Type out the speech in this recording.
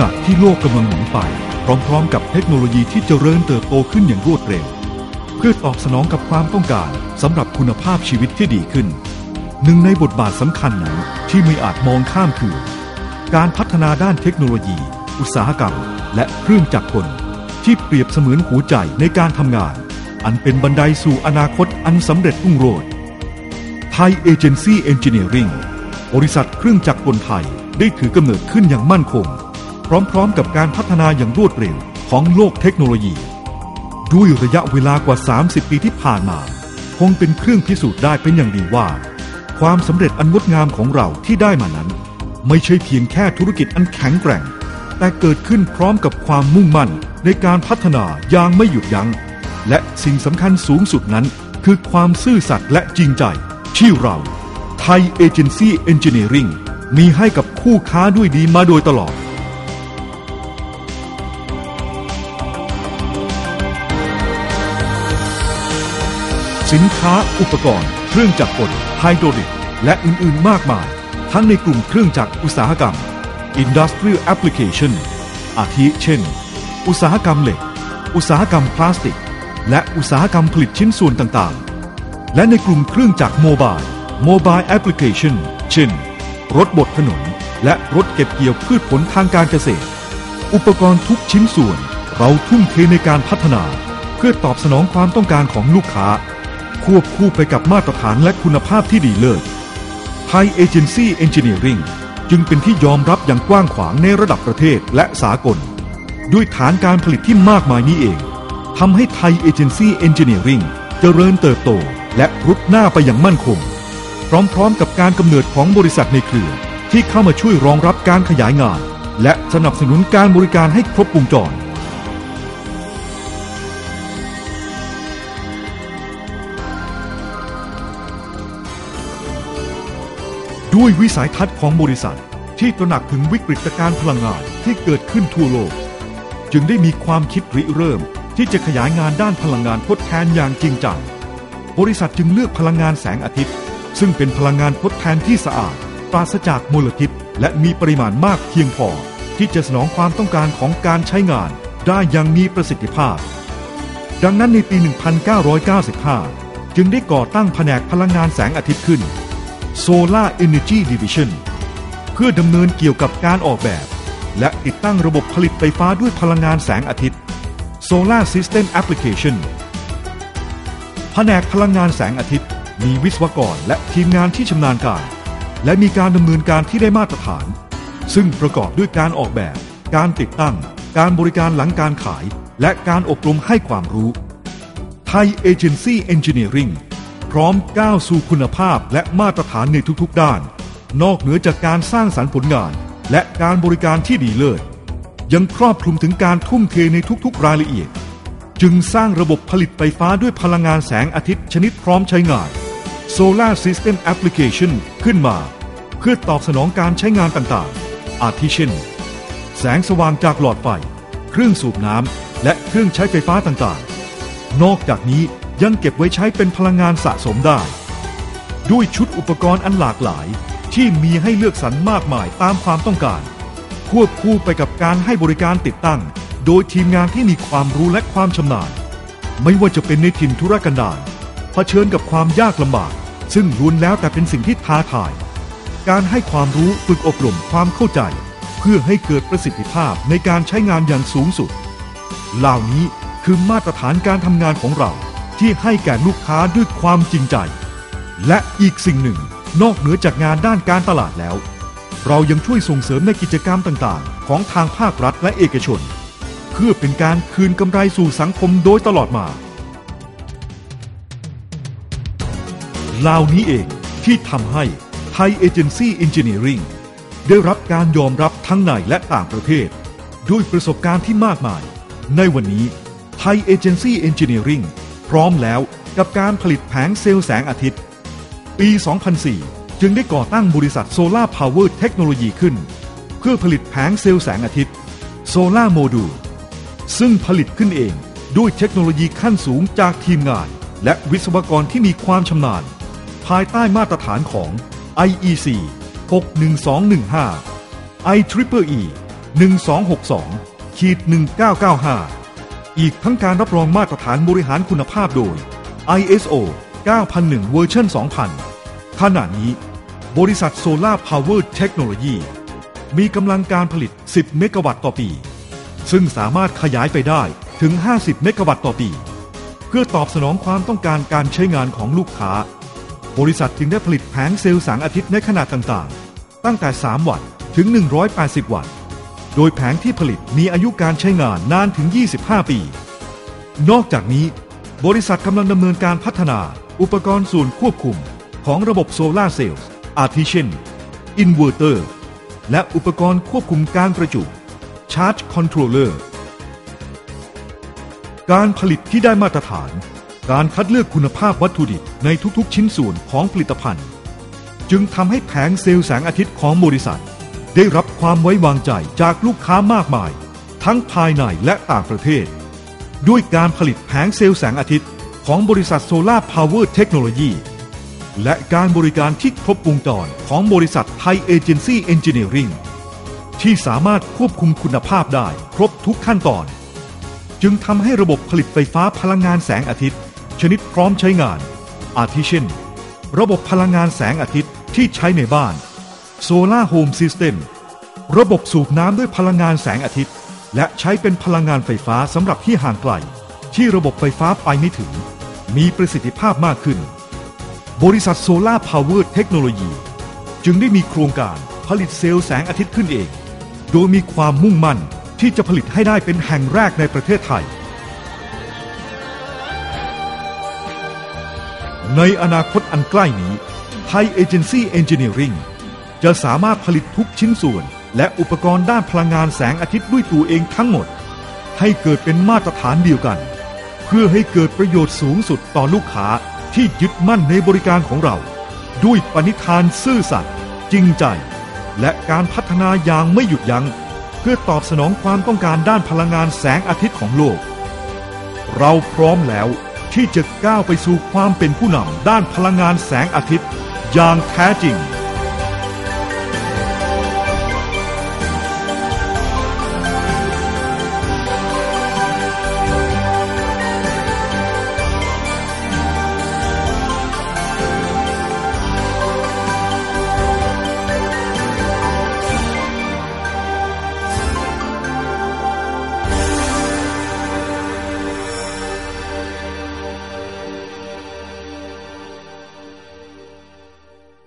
ณะที่โลกกำลังหมุนไป พร้อมๆ กับเทคโนโลยีที่เจริญเติบโตขึ้นอย่างรวดเร็ว เพื่อตอบสนองกับความต้องการสำหรับคุณภาพชีวิตที่ดีขึ้น หนึ่งในบทบาทสำคัญนั้นที่ไม่อาจมองข้ามคือ การพัฒนาด้านเทคโนโลยี อุตสาหกรรม และเครื่องจักรกลที่เปรียบเสมือนหัวใจในการทำงาน อันเป็นบันไดสู่อนาคตอันสำเร็จรุ่งโรจน์ไทยเอเจนซี่เอนจิเนียริงบริษัทเครื่องจักรกลไทยได้ถือกำเนิดขึ้นอย่างมั่นคง พร้อมๆกับการพัฒนาอย่างรวดเร็วของโลกเทคโนโลยี ด้วยระยะเวลากว่า 30 ปีที่ผ่านมา คงเป็นเครื่องพิสูจน์ได้เป็นอย่างดีว่า ความสำเร็จอันงดงามของเราที่ได้มานั้น ไม่ใช่เพียงแค่ธุรกิจอันแข็งแกร่ง แต่เกิดขึ้นพร้อมกับความมุ่งมั่นในการพัฒนาอย่างไม่หยุดยัง้ง และสิ่งสำคัญสูงสุดนั้น คือความซื่อสัตย์และจริงใจ ที่เราไทยเอเจนซี่เอนจิเนียริงมีให้กับคู่ค้าด้วยดีมาโดยตลอด สินค้าอุปกรณ์ เครื่องจักรกลไฮโดรลิก และอื่น ๆ มากมาย ทั้งในกลุ่มเครื่องจักรอุตสาหกรรม Industrial Application อาทิเช่น อุตสาหกรรมเหล็ก อุตสาหกรรมพลาสติก และอุตสาหกรรมผลิตชิ้นส่วนต่าง ๆ และในกลุ่มเครื่องจักรโมบาย Mobile Application เช่น รถบดถนน และรถเก็บเกี่ยวพืชผลทางการเกษตร อุปกรณ์ทุกชิ้นส่วนเราทุ่มเทในการพัฒนา เพื่อตอบสนองความต้องการของลูกค้า ควบคู่ไปกับมาตรฐานและคุณภาพที่ดีเลิศไทยเอเจนซี่เอนจิเนียริงจึงเป็นที่ยอมรับอย่างกว้างขวางในระดับประเทศและสากล ด้วยฐานการผลิตที่มากมายนี้เองทำให้ไทยเอเจนซี่เอนจิเนียริงเจริญเติบโตและรุดหน้าไปอย่างมั่นคง พร้อมๆกับการกำเนิดของบริษัทในเครือ ที่เข้ามาช่วยรองรับการขยายงาน และสนับสนุนการบริการให้ครบวงจร ด้วยวิสัยทัศน์ของบริษัท ที่ตระหนักถึงวิกฤตการพลังงานที่เกิดขึ้นทั่วโลก จึงได้มีความคิดริเริ่ม ที่จะขยายงานด้านพลังงานทดแทนอย่างจริงจังบริษัทจึงเลือกพลังงานแสงอาทิตย์ ซึ่งเป็นพลังงานทดแทนที่สะอาด ปราศจากมลพิษ และมีปริมาณมากเพียงพอ ที่จะสนองความต้องการของการใช้งานได้อย่างมีประสิทธิภาพ ดังนั้นในปี 1995 จึงได้ก่อตั้งแผนกพลังงานแสงอาทิตย์ขึ้น Solar Energy Division เพื่อดำเนินเกี่ยวกับการออกแบบ และติดตั้งระบบผลิตไฟฟ้าด้วยพลังงานแสงอาทิตย์ Solar System Application แผนกพลังงานแสงอาทิตย์ มีวิศวกรและทีมงานที่ชำนาญการ และมีการดำเนินการที่ได้มาตรฐาน ซึ่งประกอบด้วยการออกแบบ การติดตั้ง การบริการหลังการขาย และการอบรมให้ความรู้ไทยเอเจนซี่เอนจิเนียริง ร้อมก้าวสู่คุณภาพและมาตรฐานในทุกๆด้าน นอกเหนือจากการสร้างสรรค์ผลงาน และการบริการที่ดีเลิศยังครอบคลุมถึงการทุ่มเทในทุกๆ รายละเอียด จึงสร้างระบบผลิตไฟฟ้าด้วยพลังงานแสงอาทิตย์ชนิดพร้อมใช้งาน Solar System Application ขึ้นมา เพื่อตอบสนองการใช้งานต่างๆ อาทิเช่น แสงสว่างจากหลอดไฟ เครื่องสูบน้ำและเครื่องใช้ไฟฟ้าต่างๆ นอกจากนี้ ยังเก็บไว้ใช้เป็นพลังงานสะสมได้ ด้วยชุดอุปกรณ์อันหลากหลายที่มีให้เลือกสรรมากมายตามความต้องการ ควบคู่ไปกับการให้บริการติดตั้ง โดยทีมงานที่มีความรู้และความชำนาญ ไม่ว่าจะเป็นในถิ่นธุรกันดารเผชิญกับความยากลำบาก ซึ่งล้วนแล้วแต่เป็นสิ่งที่ท้าทาย การให้ความรู้ฝึกอบรมความเข้าใจ เพื่อให้เกิดประสิทธิภาพในการใช้งานอย่างสูงสุด เหล่านี้คือมาตรฐานการทำงานของเรา ที่ให้แก่ลูกค้าด้วยความจริงใจ และอีกสิ่งหนึ่งนอกเหนือจากงานด้านการตลาดแล้ว เรายังช่วยส่งเสริมในกิจกรรมต่างๆ ของทางภาครัฐและเอกชน เพื่อเป็นการคืนกำไรสู่สังคมโดยตลอดมาเหล่านี้เองที่ทำให้ไทยเอเจนซี่อินจิเนียริงได้รับการยอมรับทั้งในและต่างประเทศ ด้วยประสบการณ์ที่มากมาย ในวันนี้ไทยเอเจนซี่เอนจิเนียริง พร้อมแล้วกับการผลิตแผงเซลล์แสงอาทิตย์ ปี 2004 จึงได้ก่อตั้งบริษัทโซลาร์พาวเวอร์เทคโนโลยีขึ้น เพื่อผลิตแผงเซลล์แสงอาทิตย์โซลาร์โมดูลซึ่งผลิตขึ้นเองด้วยเทคโนโลยีขั้นสูงจากทีมงาน และวิศวกรที่มีความชำนาญ ภายใต้มาตรฐานของ IEC 61215 IEEE 1262ขีด1995 อีกทั้งการรับรองมาตรฐานบริหารคุณภาพโดย ISO 9001 เวอร์ชัน2000 ขณะนี้ บริษัทโซลาร์พาวเวอร์เทคโนโลยีมีกำลังการผลิต 10 เมกะวัตต์ต่อปี ซึ่งสามารถขยายไปได้ถึง 50 เมกะวัตต์ต่อปี เพื่อตอบสนองความต้องการการใช้งานของลูกค้า บริษัทจึงได้ผลิตแผงเซลล์แสงอาทิตย์ในขนาดต่างๆ ตั้งแต่ 3 วัตต์ถึง 180 วัตต์ โดยแผงที่ผลิตมีอายุการใช้งานนานถึง 25 ปี นอกจากนี้ บริษัทกำลังดำเนินการพัฒนา อุปกรณ์ส่วนควบคุมของระบบโซลาเซลล์ อาทิเช่น อินเวอร์เตอร์ และอุปกรณ์ควบคุมการประจุ Charge Controller การผลิตที่ได้มาตรฐาน การคัดเลือกคุณภาพวัตถุดิบในทุกๆ ชิ้นส่วนของผลิตภัณฑ์ จึงทำให้แผงเซลล์แสงอาทิตย์ของบริษัท ได้รับความไว้วางใจจากลูกค้ามากมาย ทั้งภายในและต่างประเทศ ด้วยการผลิตแผงเซลล์แสงอาทิตย์ ของบริษัทโซลาร์พาวเวอร์เทคโนโลยีและการบริการที่ครบวงจรของบริษัทไทยเอเจนซี่เอนจิเนียริงที่สามารถควบคุมคุณภาพได้ครบทุกขั้นตอน จึงทำให้ระบบผลิตไฟฟ้าพลังงานแสงอาทิตย์ ชนิดพร้อมใช้งาน อาทิเช่น ระบบพลังงานแสงอาทิตย์ที่ใช้ในบ้าน Solar Home System ระบบสูบน้ำด้วยพลังงานแสงอาทิตย์ และใช้เป็นพลังงานไฟฟ้าสำหรับที่ห่างไกล ที่ระบบไฟฟ้าไปไม่ถึง มีประสิทธิภาพมากขึ้น บริษัทโซลาร์พาวเวอร์เทคโนโลยีจึงได้มีโครงการผลิตเซลล์แสงอาทิตย์ขึ้นเอง โดยมีความมุ่งมั่นที่จะผลิตให้ได้เป็นแห่งแรกในประเทศไทย ในอนาคตอันใกล้นี้ไทยเอเจนซี่เอนจิเนียริง จะสามารถผลิตทุกชิ้นส่วน และอุปกรณ์ด้านพลังงานแสงอาทิตย์ด้วยตัวเองทั้งหมด ให้เกิดเป็นมาตรฐานเดียวกัน เพื่อให้เกิดประโยชน์สูงสุดต่อลูกค้าที่ยึดมั่นในบริการของเรา ด้วยปณิธานซื่อสัตย์จริงใจ และการพัฒนาอย่างไม่หยุดยัง้ง เพื่อตอบสนองความต้องการด้านพลังงานแสงอาทิตย์ของโลก เราพร้อมแล้วที่จะก้าวไปสู่ความเป็นผู้นำด้านพลังงานแสงอาทิตย์ อย่างแท้จริง